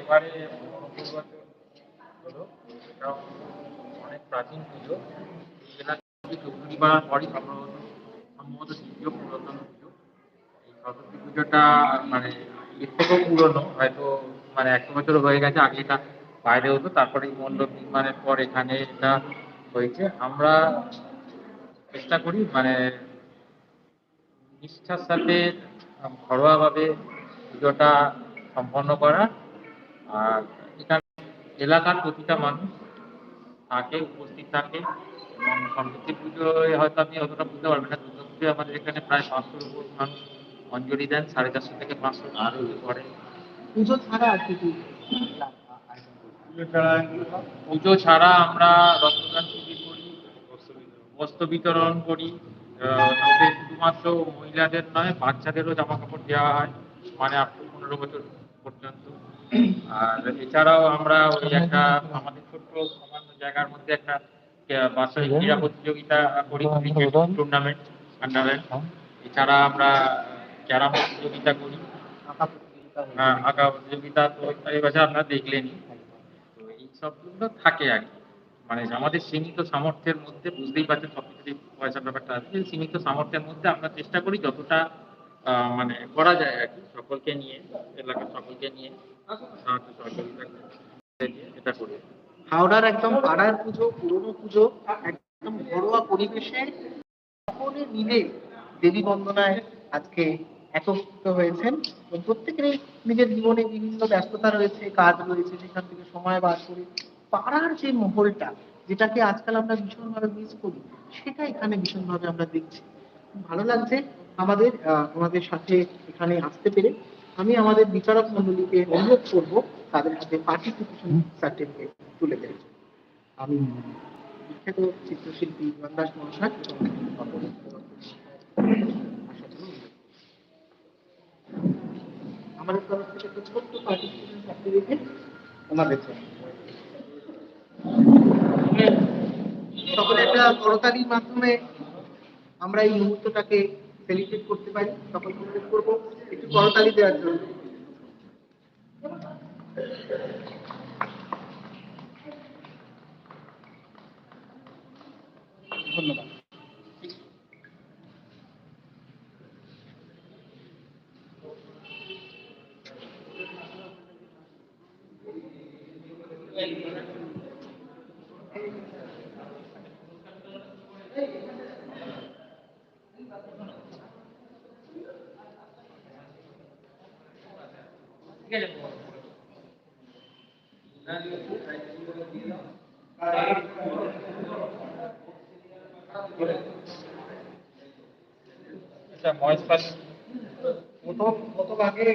এবারে হলো এটাও অনেক প্রাচীন পুজো এই পরই সম্ভবত সম্ভবত দ্বিতীয় পুরাতন পুজো। সরস্বতী পুজোটা মানে থেকেও পুরনো, হয়তো মানে একশো বছর হয়ে গেছে আগে এটা বাইরে হতো তারপরে মণ্ডপ নির্মাণের পর এখানে এটা হয়েছে। আমরা চেষ্টা করি মানে নিষ্ঠার সাথে ঘরোয়াভাবে পুজোটা সম্পন্ন করা। আর এখানে এলাকার প্রতিটা মানুষ থাকে, উপস্থিত থাকে। এবং সরস্বতী পুজোয় হয়তো আপনি অতটা বুঝতে পারবেন না দুর্গা পুজোয় আমাদের এখানে প্রায় পাঁচশোর উপর মানুষ অঞ্জলি দেন সাড়ে চারশো থেকে পাঁচশো আরও করে পুজো ছাড়া আর কি পুজো ছাড়া আমরা রক্তদান শিবির করি বস্ত্র বিতরণ করি তবে শুধুমাত্র মহিলাদের নয় বাচ্চাদেরও জামা কাপড় দেওয়া হয় মানে আপ টু পনেরো বছর পর্যন্ত। আর এছাড়াও আমরা ওই একটা আমাদের ছোট্ট সামান্য জায়গার মধ্যে একটা বার্ষিক ক্রীড়া প্রতিযোগিতা করি ক্রিকেট টুর্নামেন্ট আন্ডারে এছাড়া আমরা ক্যারাম প্রতিযোগিতা করি। হ্যাঁ, আঁকা প্রতিযোগিতা তো এই বছর আপনারা দেখলেনই তো এই সবগুলো থাকে আর কি। মানে আমাদের সীমিত সামর্থ্যের মধ্যে বুঝতেই পারছেন সব কিছু পয়সার ব্যাপারটা আছে সীমিত সামর্থ্যের মধ্যে আমরা চেষ্টা করি যতটা মানে করা যায় আর কি সকলকে নিয়ে এলাকার সকলকে নিয়ে সাহায্য সহযোগিতা এটা করি। হাওড়ার একদম পাড়ার পুজো পুরনো পুজো একদম ঘরোয়া পরিবেশে সকলে মিলে দেবী বন্দনায় আজকে একত্রিত হয়েছেন। এবং প্রত্যেকেরই নিজের জীবনে বিভিন্ন ব্যস্ততা রয়েছে, কাজ রয়েছে সেখান থেকে সময় বার করে পাড়ার যে মহলটা, যেটাকে আজকাল আমরা ভীষণভাবে মিস করি, সেটা এখানে ভীষণভাবে আমরা দেখছি। ভালো লাগছে আমাদের আমাদের সাথে এখানে আসতে পেরে। আমি আমাদের বিচারক মন্ডলীকে অনুরোধ করব তাদের হাতে পার্টিসিপেশন সার্টিফিকেট তুলে জন্য। আমি বিখ্যাত চিত্রশিল্পী গন্দাস মহাশয় এবং অপর আসার জন্য অনুরোধ করছি। আমাদের তরফ থেকে একটা ছোট্ট পার্টিসিপেশন সকলে একটা করতালির মাধ্যমে আমরা এই মুহূর্তটাকে সেলিব্রেট করতে পারি সকলকে অনুরোধ করব, একটু করতালি দেওয়ার জন্য। ধন্যবাদ। এটা মহেশখালী প্রথম প্রথম আগে